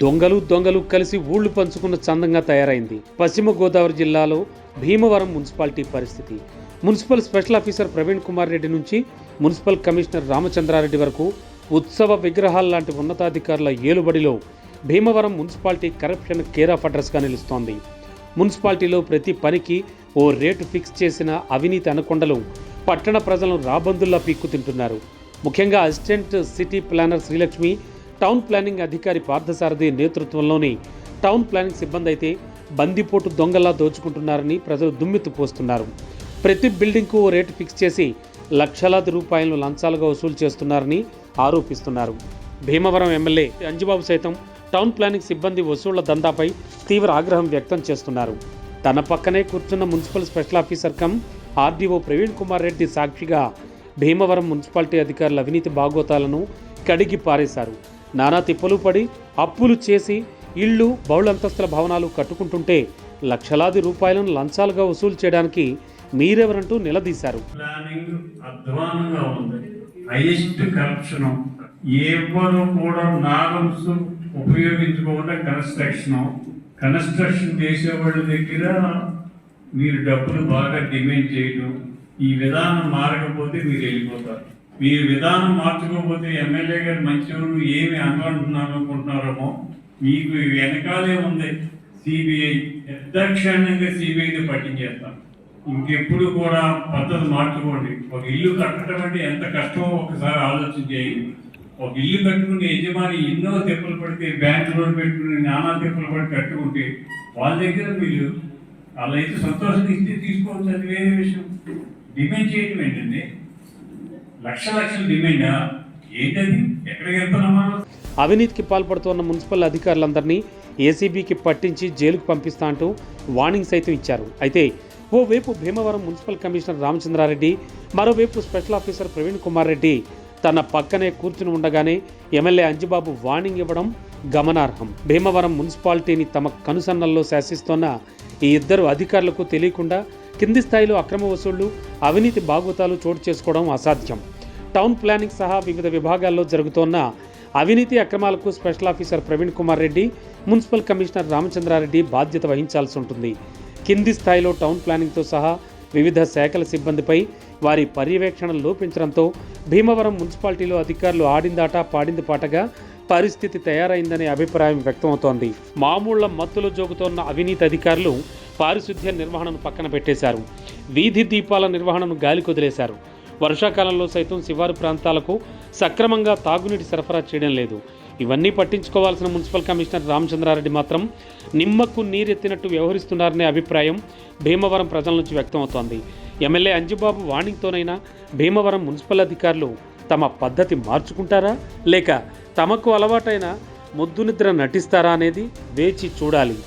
దొంగలు దొంగలు కలిసి ఊళ్ళు పంచుకున్న చందంగా తయారైంది. పశ్చిమ గోదావరి జిల్లాలో భీమవరం మున్సిపాలిటీ పరిస్థితి. Municipal special officer Praveen Kumar Reddy నుంచి మున్సిపల్ కమిషనర్ రామచంద్రారెడ్డి వరకు ఉత్సవ విగ్రహాల లాంటి ఉన్నతాధికారుల ఏలుబడిలో Bhimavaram municipality corruption care of అడ్రస్గా నిలుస్తోంది. మున్సిపాలిటీలో ప్రతి పనికి ఓ రేటు ఫిక్స్ చేసిన అవినీతి అనకొండలు పట్టణ ప్రజలను రాబందుల్లా పీక్కు తింటున్నారు ముఖ్యంగా assistant city planner Srilakshmi town planning అధికారి పార్థసారథి నేతృత్వంలోని టౌన్ ప్లానింగ్ సిబ్బంది అయితే బందిపోటు దొంగలా దోచుకుంటున్నారని ప్రజలు దుమ్మెత్తు పోస్తున్నారు. ప్రతి బిల్డింగ్కు ఓ రేటు ఫిక్స్ చేసి లక్షలాది రూపాయలను లంచాలుగా వసూలు చేస్తున్నారని ఆరోపిస్తున్నారు. భీమవరం ఎమ్మెల్యే అంజుబాబు సైతం టౌన్ ప్లానింగ్ సిబ్బంది వసూళ్ళ దందాపై తీవ్ర ఆగ్రహం వ్యక్తం చేస్తున్నారు. తన పక్కనే కూర్చున్న municipal special officer cum RDO Praveen Kumar Reddy సాక్షిగా భీమవరం మున్సిపాలిటీ అధికారుల అవినీతి బాగోతాలను కడిగి పారేశారు. నానా తిప్పలు పడి అప్పులు చేసి ఇళ్ళు బహుళంతస్తుల భవనాలు కట్టుకుంటుంటే లక్షలాది రూపాయలను లంచాలుగా వసూలు చేయడానికి మీరెవరంటూ నిలదీశారు. హైయెస్ట్ కరప్షన్ ఎవరు కూడా నార్మ్స్ ఉపయోగించుకోకుండా కన్స్ట్రక్షన్ కన్స్ట్రక్షన్ చేసేవాళ్ళ దగ్గర మీరు డబ్బులు బాగా డిమాండ్ చేయడం ఈ విధానం మారకపోతే మీరు వెళ్ళిపోతారు. మీ విధానం మార్చుకోకపోతే ఎమ్మెల్యే గారు మంచివారు ఏమి అనుకుంటున్నారు అనుకుంటున్నారేమో? మీకు వెనకాలే ఉంది. సిబిఐ నిర్దాక్షిణ్యంగా సిబిఐని పట్టించేస్తాం ఇంకెప్పుడు కూడా పద్ధతి మార్చుకోండి. ఒక ఇల్లు కట్టడం అంటే ఎంత కష్టమో ఒకసారి ఆలోచన చేయండి. ఒక ఇల్లు కట్టుకుని యజమాని ఎన్నో తెప్పలు పడితే బ్యాంక్ లోన్ పెట్టుకుని నానా తెప్పలు పడి కట్టుకుంటే వాళ్ళ దగ్గర మీరు అలా అయితే సంతోషం ఇస్తే తీసుకోవచ్చు. అది వేరే విషయం. డిమాండ్ చేయడం ఏంటండి? లక్ష లక్షల డిమాండ్? ఏంటది? ఎక్కడికి వెళ్తున్నామా? అవినీతికి పాల్పడుతున్న మున్సిపల్ అధికారులందరినీ ఏసీబీకి పట్టించి జైలుకు పంపిస్తా అంటూ వార్నింగ్ సైతం ఇచ్చారు. అయితే ఓవైపు భీమవరం మున్సిపల్ కమిషనర్ రామచంద్రారెడ్డి మరోవైపు స్పెషల్ ఆఫీసర్ ప్రవీణ్ కుమార్ రెడ్డి తన పక్కనే కూర్చుని ఉండగానే ఎమ్మెల్యే అంజిబాబు వార్నింగ్ ఇవ్వడం గమనార్హం. భీమవరం మున్సిపాలిటీని తమ కనుసన్నల్లో శాసిస్తోన్న ఈ ఇద్దరు అధికారులకు తెలియకుండా కింది స్థాయిలో అక్రమ వసూళ్ళు అవినీతి బాగోతాలు చోటు చేసుకోవడం అసాధ్యం. టౌన్ ప్లానింగ్ సహా వివిధ విభాగాల్లో జరుగుతోన్న అవినీతి అక్రమాలకు special officer Praveen Kumar Reddy municipal commissioner Ramachandra Reddy బాధ్యత వహించాల్సి ఉంటుంది. కింది స్థాయిలో టౌన్ ప్లానింగ్తో సహా వివిధ శాఖల సిబ్బందిపై వారి పర్యవేక్షణ లోపించడంతో భీమవరం మున్సిపాలిటీలో అధికారులు ఆడిందాట పాడింది పాటగా పరిస్థితి తయారైందనే అభిప్రాయం వ్యక్తమవుతోంది. మామూళ్ళ మత్తులో జోగుతోన్న అవినీతి అధికారులు పారిశుద్ధ్య నిర్వహణను పక్కన పెట్టేశారు. వీధి దీపాల నిర్వహణను గాలి కొదిలేశారు వర్షాకాలంలో సైతం శివారు ప్రాంతాలకు సక్రమంగా తాగునీటి సరఫరా చేయడం లేదు. ఇవన్నీ పట్టించుకోవాల్సిన మున్సిపల్ కమిషనర్ రామచంద్రారెడ్డి మాత్రం నిమ్మకు నీరెత్తినట్టు వ్యవహరిస్తున్నారనే అభిప్రాయం భీమవరం ప్రజల నుంచి వ్యక్తమవుతోంది. ఎమ్మెల్యే అంజుబాబు వాణింగ్తోనైనా భీమవరం మున్సిపల్ అధికారులు తమ పద్ధతి మార్చుకుంటారా? లేక తమకు అలవాటైన ముద్దు నిద్ర నటిస్తారా అనేది వేచి చూడాలి.